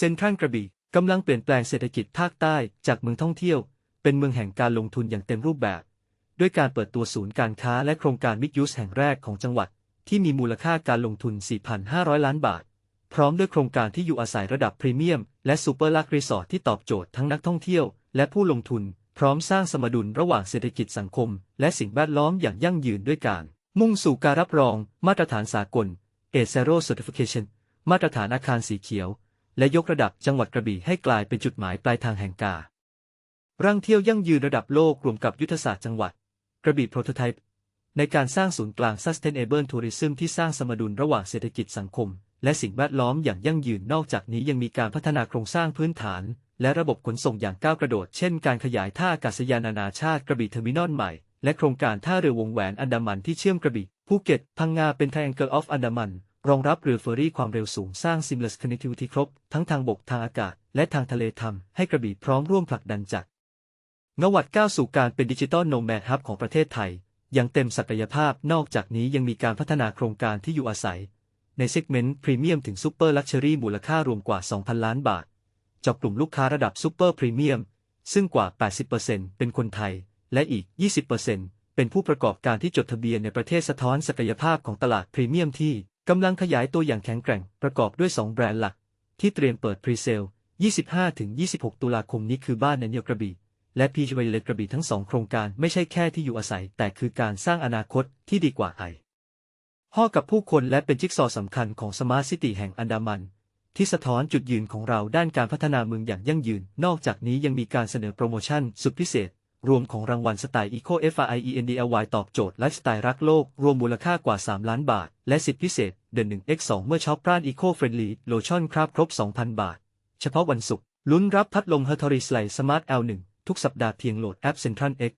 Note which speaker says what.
Speaker 1: เซ็นทรัลกระบี่กำลังเปลี่ยนแปลงเศรษฐกิจภาคใต้จากเมืองท่องเที่ยว เป็นเมืองแห่งการลงทุนอย่างเต็มรูปแบบ ด้วยการเปิดตัวศูนย์การค้าและโครงการมิกยูสแห่งแรกของจังหวัด ที่มีมูลค่าการลงทุน 4,500 ล้านบาท พร้อมด้วยโครงการที่อยู่อาศัยระดับพรีเมียม และซูเปอร์ลักรีสอร์ทที่ตอบโจทย์ทั้งนักท่องเที่ยว และผู้ลงทุน พร้อมสร้างสมดุลระหว่างเศรษฐกิจสังคม และสิ่งแวดล้อมอย่างยั่งยืนด้วยการ มุ่งสู่การรับรอง มาตรฐานสากล a z e r o Certification มาตรฐานอาคารสีเขียว และยกระดับจังหวัดกระบี่ให้กลายเป็นจุดหมายปลายทางแห่งการร่างเที่ยวยั่งยืนระดับโลกรวมกับยุทธศาสตร์จังหวัด กระบี่โปรโตไทป์ในการสร้างศูนย์กลาง Sustainable Tourism ที่สร้างสมดุลระหว่างเศรษฐกิจสังคม และสิ่งแวดล้อมอย่างยั่งยืนนอกจากนี้ยังมีการพัฒนาโครงสร้างพื้นฐาน และระบบขนส่งอย่างก้าวกระโดด เช่นการขยายท่าอากาศยานนานาชาติกระบี่เทอร์มินอลใหม่ และโครงการท่าเรือวงแหวนอันดามันที่เชื่อมกระบี่ภูเก็ตพังงาเป็น Triangle of Andaman รองรับเรือเฟอร์รี่ความเร็วสูงสร้าง seamless connectivity ครบ ทั้งทางบกทางอากาศ และทางทะเลทำให้กระบี่พร้อมร่วมผลักดันจากนวัดก้าวสู่การเป็นดิจิตอลโนแมดฮับของประเทศไทย อย่างเต็มศักยภาพนอกจากนี้ยังมีการพัฒนาโครงการที่อยู่อาศัย ในเซกเมนต์พรีเมียมถึงซูเปอร์ลักชัวรี่มูลค่ารวมกว่า 2,000 ล้านบาทจาะกลุ่มลูกค้าระดับซูเปอร์พรีเมียมซึ่งกว่า 80%เป็นคนไทย และอีก 20%เป็นผู้ประกอบการที่จดทะเบียนในประเทศสะท้อนศักยภาพของตลาดพรีเมียมที่ กำลังขยายตัวอย่างแข็งแกร่งประกอบด้วย 2 แบรนด์หลัก ที่เตรียมเปิดพรีเซล 25-26 ตุลาคมนี้คือบ้านในเนียกระบี่และพีชไวเลตกระบี่ทั้งสองโครงการไม่ใช่แค่ที่อยู่อาศัย แต่คือการสร้างอนาคตที่ดีกว่าไอห่อกับผู้คนและเป็นจิ๊กซอว์สำคัญของสมาร์ทซิตี้แห่งอันดามัน ที่สะท้อนจุดยืนของเราด้านการพัฒนาเมืองอย่างยั่งยืน นอกจากนี้ยังมีการเสนอโปรโมชั่นสุดพิเศษ รวมของรางวัลสไตล์ Eco FIENDLY ตอบโจทย์ไลฟ์สไตล์รักโลก รวมมูลค่ากว่า 3 ล้านบาท และสิทธิพิเศษ เดือน1 x 2 เมื่อช็อปร้าน Eco Friendly โลชั่นคราบครบ 2,000 บาท เฉพาะวันศุกร์ลุ้นรับพัดลม h e r t o r i s l i สมาร์ท L1 ทุกสัปดาห์เพียงโหลดแอป Central X